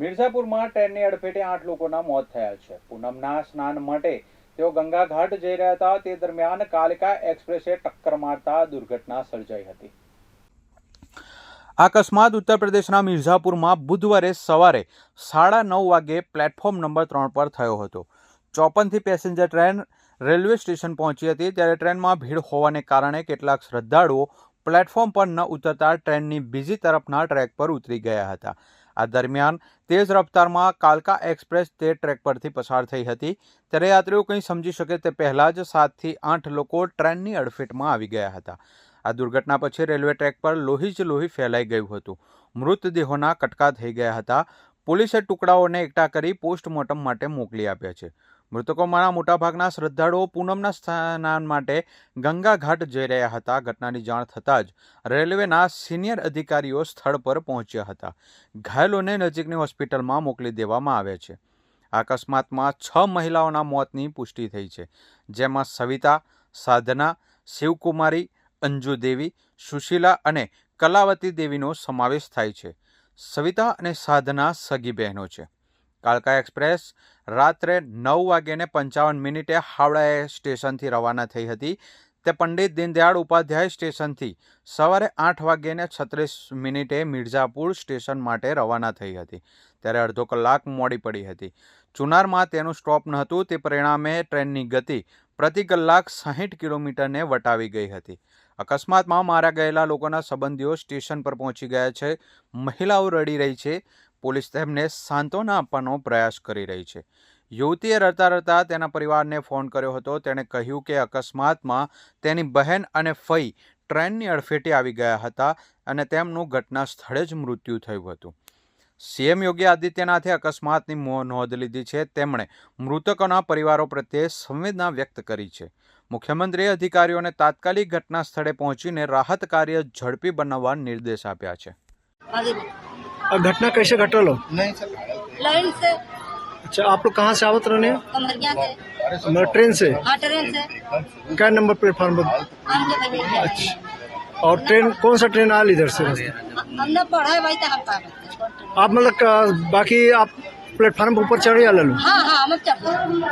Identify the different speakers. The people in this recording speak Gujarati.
Speaker 1: મિર્ઝાપુરમાં ટ્રેનની અડફેટે આઠ લોકોના મોત થયા છે. પૂનમના સ્નાન માટે તેઓ ગંગા ઘાટ જઈ રહ્યા હતા. તે દરમિયાન કાલિકા એક્સપ્રેસે ટક્કર મારતા દુર્ઘટના સર્જાઈ હતી. અકસ્માત ઉત્તર પ્રદેશના મિર્ઝાપુરમાં બુધવારે સવારે સાડા નવ વાગે પ્લેટફોર્મ નંબર ત્રણ પર થયો હતો. ચોપનથી પેસેન્જર ટ્રેન રેલવે સ્ટેશન પહોંચી હતી. ત્યારે ટ્રેનમાં ભીડ હોવાને કારણે કેટલાક શ્રદ્ધાળુઓ પ્લેટફોર્મ પર ન ઉતરતા ટ્રેનની બીજી તરફના ટ્રેક પર ઉતરી ગયા હતા. આ દરમિયાન તેજ રફતારમાં કાલકા એક્સપ્રેસ તે ટ્રેક પરથી પસાર થઈ હતી. ત્યારે યાત્રીઓ કંઈ સમજી શકે તે પહેલાં જ સાતથી આઠ લોકો ટ્રેનની અડફેટમાં આવી ગયા હતા. આ દુર્ઘટના પછી રેલવે ટ્રેક પર લોહી જ લોહી ફેલાઈ ગયું હતું. મૃતદેહોના કટકા થઈ ગયા હતા. પોલીસે ટુકડાઓને એકઠા કરી પોસ્ટમોર્ટમ માટે મોકલી આપ્યા છે. મૃતકોમાંના મોટાભાગના શ્રદ્ધાળુઓ પૂનમના સ્નાન માટે ગંગા ઘાટ જઈ રહ્યા હતા. ઘટનાની જાણ થતાં જ રેલવેના સિનિયર અધિકારીઓ સ્થળ પર પહોંચ્યા હતા. ઘાયલોને નજીકની હોસ્પિટલમાં મોકલી દેવામાં આવ્યા છે. અકસ્માતમાં છ મહિલાઓના મોતની પુષ્ટિ થઈ છે. જેમાં સવિતા, સાધના, શિવકુમારી અંજુ દેવી સુશીલા અને કલાવતી દેવીનો સમાવેશ થાય છે. સવિતા અને સાધના સગી બહેનો છે. કાલકા એક્સપ્રેસ, રાત્રે નવ વાગ્યાને પંચાવન મિનિટે હાવડા સ્ટેશનથી રવાના થઈ હતી. તે પંડિત દીનદયાળ ઉપાધ્યાય સ્ટેશનથી સવારે આઠ વાગ્યાને છત્રીસ મિનિટે મિર્ઝાપુર સ્ટેશન માટે રવાના થઈ હતી. ત્યારે અડધો કલાક મોડી પડી હતી. ચુનારમાં તેનું સ્ટોપ નહોતું તે પરિણામે ટ્રેનની ગતિ પ્રતિ કલાક સાહીઠ કિલોમીટરને વટાવી ગઈ હતી. અકસ્માતમાં મારા ગયેલા લોકોના સંબંધીઓ સ્ટેશન પર પહોંચી ગયા છે. મહિલાઓ રડી રહી છે. પોલીસ તેમને સાંત્વના આપવાનો પ્રયાસ કરી રહી છે. યુવતીએ રડતા રડતા તેના પરિવારને ફોન કર્યો હતો. તેણે કહ્યું કે અકસ્માતમાં તેની બહેન અને ફઈ ટ્રેનની અડફેટે આવી ગયા હતા અને તેમનું ઘટના સ્થળે જ મૃત્યુ થયું હતું. સીએમ યોગી આદિત્યનાથે અકસ્માતની નોંધ લીધી છે. તેમણે મૃતકોના પરિવારો પ્રત્યે સંવેદના વ્યક્ત કરી છે. મુખ્યમંત્રીએ અધિકારીઓને તાત્કાલિક ઘટના સ્થળે પહોંચીને રાહત કાર્ય ઝડપી બનાવવા નિર્દેશ આપ્યા છે.
Speaker 2: और घटना कैसे घटल हो?
Speaker 3: लाइन से।
Speaker 2: अच्छा आप लोग कहाँ से आवत रहने
Speaker 3: से।
Speaker 2: ट्रेन से।
Speaker 3: हाँ ट्रेन से।
Speaker 2: क्या नंबर प्लेटफॉर्म पर
Speaker 3: भैया
Speaker 2: अच्छा। और ट्रेन कौन सा ट्रेन आया इधर से?
Speaker 3: हमने पढ़ा है भाई तो हैं।
Speaker 2: आप मतलब बाकी आप प्लेटफॉर्म ऊपर चढ़े या ले लो?
Speaker 3: हाँ हाँ हम चढ़